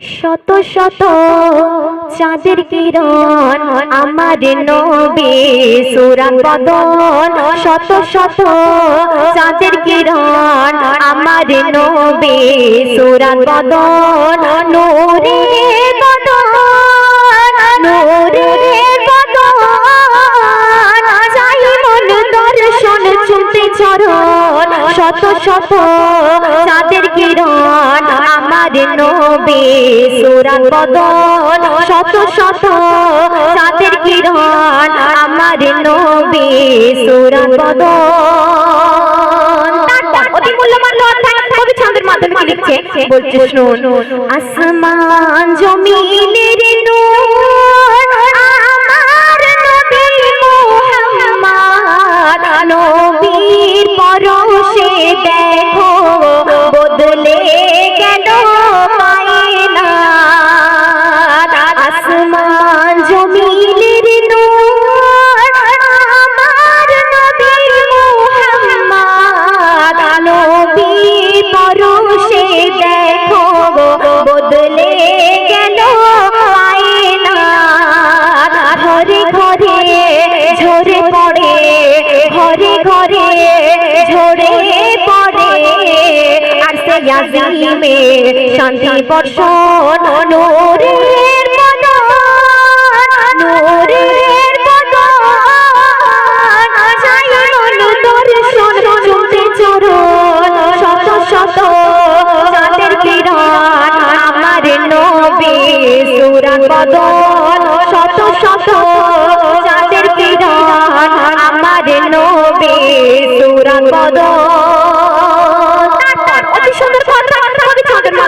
শত শত চাঁদের কিরণ আমার নবী সুরান বদন। শত শত চাঁদের কিরণ আমার নবী সুরান বদন। নূরে বদন চাই মন দর্শন চরণ। শত শত চাঁদের কিরণ আমার নবী সুরান বদন শত শত চাঁদের কিরণ আমার নবী বদন তারপর অতি মূল্যবান কবি ছন্দের মাধ্যমে লিখছে? বলছে, শুনুন, আসমান জমিনের নূর আর শান্তি বর্ষণ, নূরের বদন নূরের বদন চাই দর্শন, চলতে চরণ, শত শত চাঁদের কিরণ আমার নবী সুরান বদন, শত শত চাঁদের কিরণ আমার নবী সুরান বদন।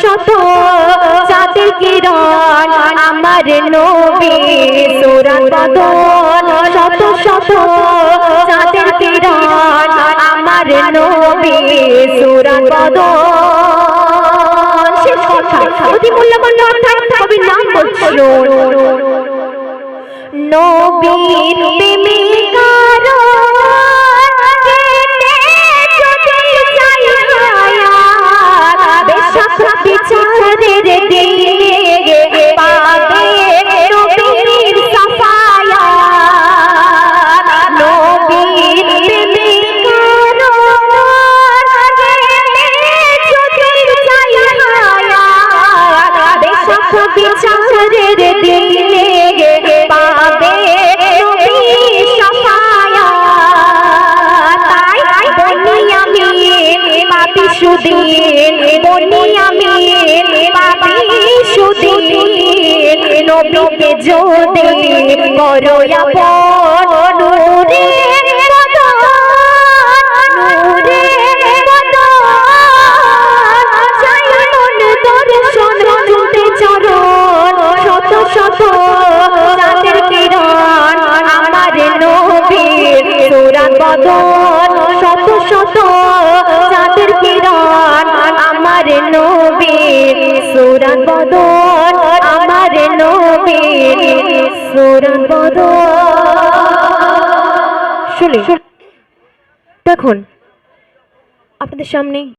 শত চাঁদের কিরণ, আমার নবী সুরান বদন শত শত চাঁদের কিরণ, আমার নবী সুরান বদন শেষ কথা। অতি মূল্যবান অধ্যায় কবির নাম বলছিল নবীর সুদিন বনি আমি পাপি সুদিন নবীকে যদি করো আপন শুনি। দেখুন আপনাদের সামনে